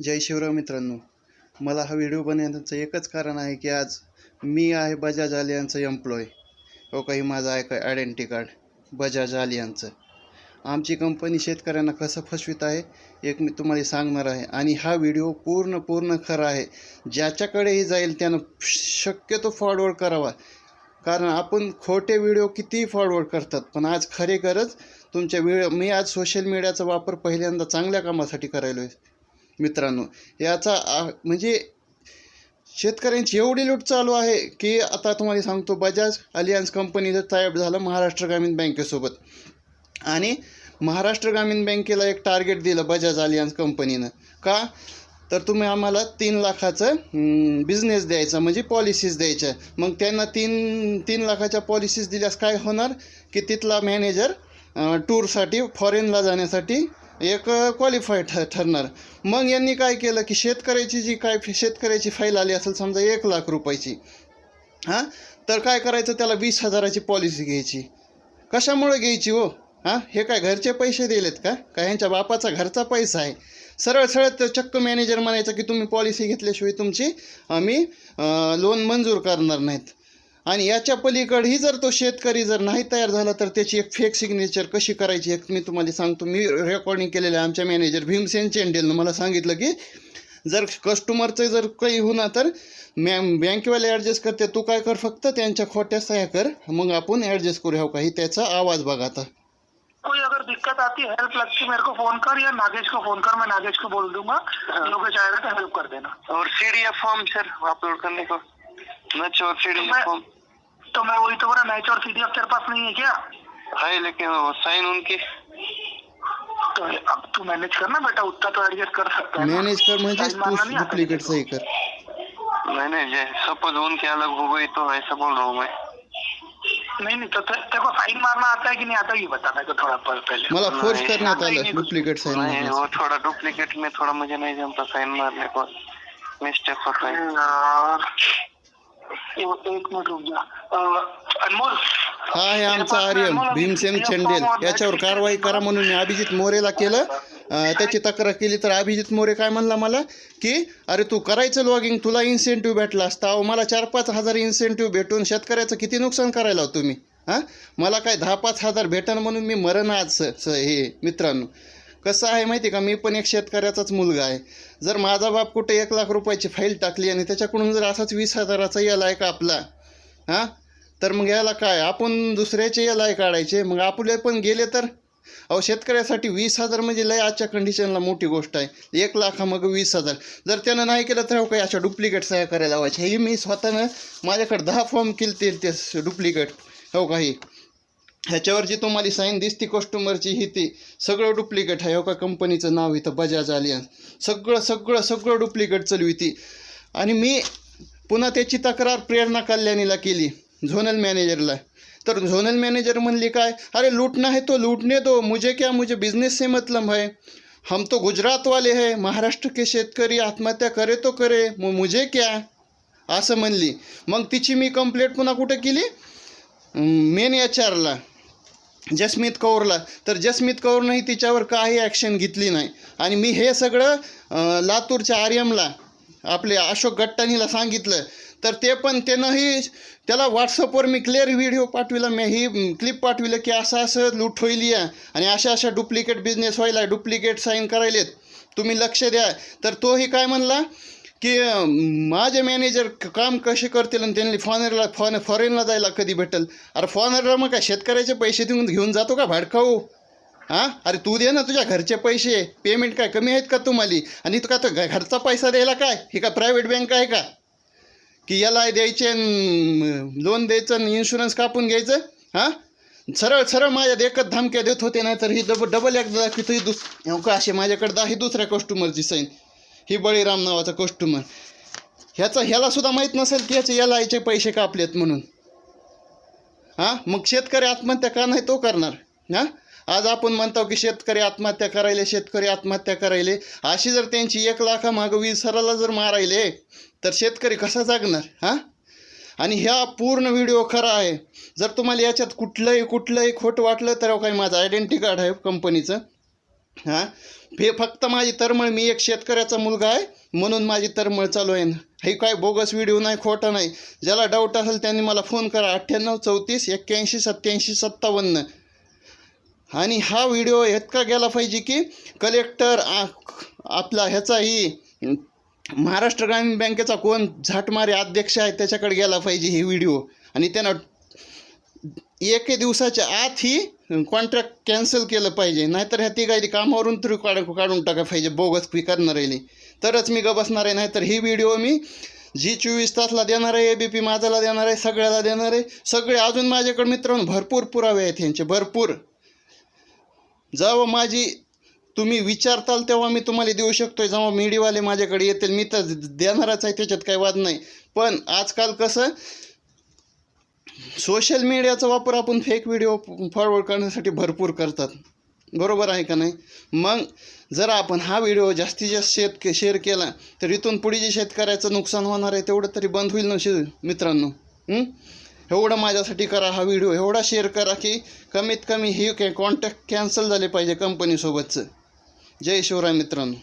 जय शिवराव मित्रांनो. मला हा व्हिडिओ बनवण्याचं एकच कारण आहे की आज मी आहे बजाज आलियांचं एम्प्लॉय हो काही माझं आहे काय आयडेंटी कार्ड बजाज आलियांचं आमची कंपनी शेतकऱ्यांना कसं फसवित आहे एक मी तुम्हाला सांगणार आहे. आणि हा व्हिडिओ पूर्ण पूर्ण खरा आहे. ज्याच्याकडेही जाईल त्यानं शक्यतो फॉरवर्ड करावा. कारण आपण खोटे व्हिडिओ कितीही फॉरवर्ड करतात पण आज खरे गरज तुमच्या व्हिडिओ मी आज सोशल मीडियाचा वापर पहिल्यांदा चांगल्या कामासाठी करायलो आहे मित्रांनो याचा आ- म्हणजे शेतकऱ्यांची एवढी लूट चालू आहे की आता तुम्हाला सांगतो बजाज अलियन्स कंपनीचं टायप झालं महाराष्ट्र ग्रामीण बँकेसोबत. आणि महाराष्ट्र ग्रामीण बँकेला एक टार्गेट दिलं बजाज अलियन्स कंपनीनं. का? तर तुम्ही आम्हाला तीन लाखाचं बिझनेस द्यायचा म्हणजे पॉलिसीज द्यायच्या. मग त्यांना तीन तीन लाखाच्या पॉलिसीज दिल्यास काय होणार? की तिथला मॅनेजर टूरसाठी फॉरेनला जाण्यासाठी एक क्वालिफाय ठ ठरणार. मग यांनी काय केलं की शेतकऱ्याची जी काय शेतकऱ्याची फाईल आली असेल समजा एक लाख रुपयाची हां? तर काय करायचं? त्याला वीस हजाराची पॉलिसी घ्यायची. कशामुळे घ्यायची हो? हां? हे काय घरचे पैसे दिलेत का? का ह्यांच्या बापाचा घरचा पैसा आहे? सरळ सरळ तर चक्क मॅनेजर म्हणायचं की तुम्ही पॉलिसी घेतल्याशिवाय तुमची आम्ही लोन मंजूर करणार नाहीत. आणि याच्या पलीकडेही जर तो शेतकरी जर नाही तयार झाला तर त्याची एक फेक सिग्नेचर कशी करायची एक मी तुम्हाला सांगतो. मी रेकॉर्डिंग केलेलं आहे आमच्या मॅनेजर भीमसेन चेंडेलनं. मला सांगितलं की जर कस्टमरचं जर काही होणार तर मॅ बँकेवाले ॲडजस्ट करते. तू काय कर फक्त त्यांच्या खोट्या सह्या कर. मग आपण ॲडजस्ट करू काही त्याचा आवाज बघा आता. कोई अगर दिक्कत आती है हेल्प लगती मेरे को फोन कर या नागेश को फोन कर मैं नागेश को बोल दूंगा. योगेश आएगा तो हेल्प कर देना. और सीडीएफ फॉर्म सर अपलोड करने को। नच और सीडीएफ मैं- तो मैं वही तो बोला मैच और सीडीएफ तेरे पास नहीं है क्या? है लेकिन वो साइन उनकी। तो अब तू मैनेज करना बेटा उतना तो एडजस्ट कर सकता है ना। मॅनेज कर मारना तू डुप्लिकेट सही। कर। मैंने सपोज़ उनकी अलग हो गई तो ऐसा बोल रहा हूँ मैं। नहीं नहीं तो तेरे को साइन मारना आता है कि नहीं आता ये बता मेरे को थोड़ा पर- पहले। मला फोर्स आता ही आलं नाही कुछ. डुप्लिकेट साईन नहीं वो थोड़ा डुप्लीकेट में थोड़ा मुझे नहीं जमता साइन मारने को। मिस्टेक होता है। एक एक मिनट रुक जा. अ, अनमोल. हा आहे आमचा आर्यन भीमसेन चेंडेल. याच्यावर कारवाई करा म्हणून मी अभिजित मोरेला केलं. अं, त्याची तक्रार केली तर अभिजित मोरे काय म्हणला मला? की अरे तू करायचं लॉगिंग तुला इन्सेंटिव्ह भेटला असता. अहो मला चार पाच हजार इन्सेंटिव्ह भेटून शेतकऱ्याचं किती नुकसान करायला हो तुम्ही हां? मला काय दहा पाच हजार भेटन म्हणून मी मरण आज स- स- हे मित्रांनो. कसं आहे माहिती आहे का? मी पण एक शेतकऱ्याचाच मुलगा आहे. जर माझा बाप कुठे एक लाख रुपयाची फाईल टाकली आणि त्याच्याकडून जर असाच वीस हजाराचा याला आहे का आपला? हां? तर मग याला काय? आपण दुसऱ्याचे याला आहे काढायचे. मग आपले पण गेले तर? अहो शेतकऱ्यासाठी वीस हजार म्हणजे लय आजच्या कंडिशनला मोठी गोष्ट आहे. एक लाखा मग वीस हजार. जर त्यानं नाही केलं तर हो काही अशा डुप्लिकेट सह्या करायला लावायच्या. हे मी स्वतःनं माझ्याकडे दहा फॉर्म केले ते ते डुप्लिकेट हो काही. ह्याच्यावर जी तुम्हाला साईन दिसती कस्टमरची ही ती सगळं डुप्लिकेट आहे. हो का? कंपनीचं नाव इथं बजाज आलियन्स सगळं सगळं सगळं डुप्लिकेट चालू ती. आणि मी पुन्हा त्याची तक्रार प्रेरणा कल्याणीला केली झोनल मॅनेजरला तर झोनल मॅनेजर म्हणली काय? अरे लूटना है तो लूटने दो. मुझे क्या मुझे बिजनेस से मतलब है. हम तो गुजरात वाले महाराष्ट्र के शेतकरी आत्महत्या करे तो करे. मग मुझे क्या? असं म्हणली. मग तिची मी कंप्लेंट पुन्हा कुठे केली? मेन एच आरला जसमीत कौरला. तर जसमीत कौरनंही तिच्यावर काही ॲक्शन घेतली नाही. आणि मी हे सगळं लातूरच्या आर्यमला आपले अशोक गट्टानीला सांगितलं. तर ते पण त्यानंही त्याला व्हॉट्सअपवर मी क्लिअर व्हिडिओ पाठविला. मी ही क्लिप पाठविलं की असं असं लूट होईल या. आणि अशा अशा डुप्लिकेट बिझनेस व्हायला डुप्लिकेट साईन करायलेत. तुम्ही लक्ष द्या. तर तोही काय म्हणला? की माझे मॅनेजर काम कसे करतील आणि त्यांनी फॉरेनला फॉन फॉरेनला जायला कधी भेटेल? अरे फॉरेनला मग काय शेतकऱ्याचे पैसे देऊन घेऊन जातो का भाडकाऊ हो? हां? अरे तू दे ना तुझ्या घरचे पैसे. पेमेंट काय कमी आहेत का तुम्हाला? आणि तू का तो घरचा पैसा द्यायला काय? ही का प्रायव्हेट बँक आहे का? की याला द्यायचे लोन द्यायचं आणि इन्शुरन्स कापून घ्यायचं? हां? सरळ सरळ माझ्या एकच धमक्या देत होते नाही तर ही डबल डबल एकदा की ही दुस का असे माझ्याकडे दहा ही दुसऱ्या कस्टमरची साईन ही बळीराम नावाचा कस्टमर ह्याचा ह्याला सुद्धा माहीत नसेल की याचे याला याचे पैसे कापलेत म्हणून. हां? मग शेतकरी आत्महत्या का नाही तो करणार? हां? आज आपण म्हणतो की शेतकरी आत्महत्या करायले शेतकरी आत्महत्या करायले. अशी जर त्यांची एक लाखा मागं वीस जर मारायले तर शेतकरी कसा जागणार? हां? आणि ह्या पूर्ण व्हिडिओ खरा आहे. जर तुम्हाला याच्यात कुठलंही कुठलंही खोटं वाटलं तर काही माझं आयडेंटिटी कार्ड आहे कंपनीचं हां? हे फक्त माझी तरमळ मी एक शेतकऱ्याचा मुलगा आहे म्हणून माझी तरमळ चालू आहे हे काय बोगस व्हिडिओ नाही खोटा नाही. ज्याला डाऊट असेल त्यांनी मला फोन करा. अठ्ठ्याण्णव चौतीस एक्क्याऐंशी सत्त्याऐंशी सत्तावन्न. आणि हा व्हिडिओ इतका गेला पाहिजे की कलेक्टर आ- आपला ह्याचाही महाराष्ट्र ग्रामीण बँकेचा कोण झाटमारे अध्यक्ष आहे त्याच्याकडे गेला पाहिजे ही व्हिडिओ. आणि त्यांना एके दिवसाच्या आत ही कॉन्ट्रॅक्ट कॅन्सल केलं पाहिजे. नाहीतर ह्या तिघायची कामावरून तरी काढ काढून टाका पाहिजे. बोगस फी करणार राहिली तरच मी ग बसणार आहे. नाहीतर ही व्हिडिओ मी जी चोवीस तासला देणार आहे ए बी पी माझाला देणार आहे सगळ्याला देणार आहे. सगळे अजून माझ्याकडे मित्रांनो भरपूर पुरावे आहेत ह्यांचे. भरपूर. जेव्हा माझी तुम्ही विचारताल तेव्हा मी तुम्हाला देऊ शकतो जेव्हा मीडियावाले माझ्याकडे येतील मी तर देणारच आहे. त्याच्यात काही वाद नाही. पण आजकाल कसं सोशल मीडियाचा वापर आपण फेक व्हिडिओ फॉरवर्ड करण्यासाठी भरपूर करतात. बरोबर आहे का नाही? मग जर आपण हा व्हिडिओ जास्तीत जास्त शेत के शेअर केला तर इथून पुढे जे शेतकऱ्याचं नुकसान होणार आहे तेवढं तरी बंद होईल ना शे मित्रांनो? एवढं माझ्यासाठी करा हा व्हिडिओ एवढा शेअर करा की कमीत कमी ही कॉन्टॅक्ट कॅन्सल झाले पाहिजे कंपनीसोबतचं जय शिवराय मित्रांनो.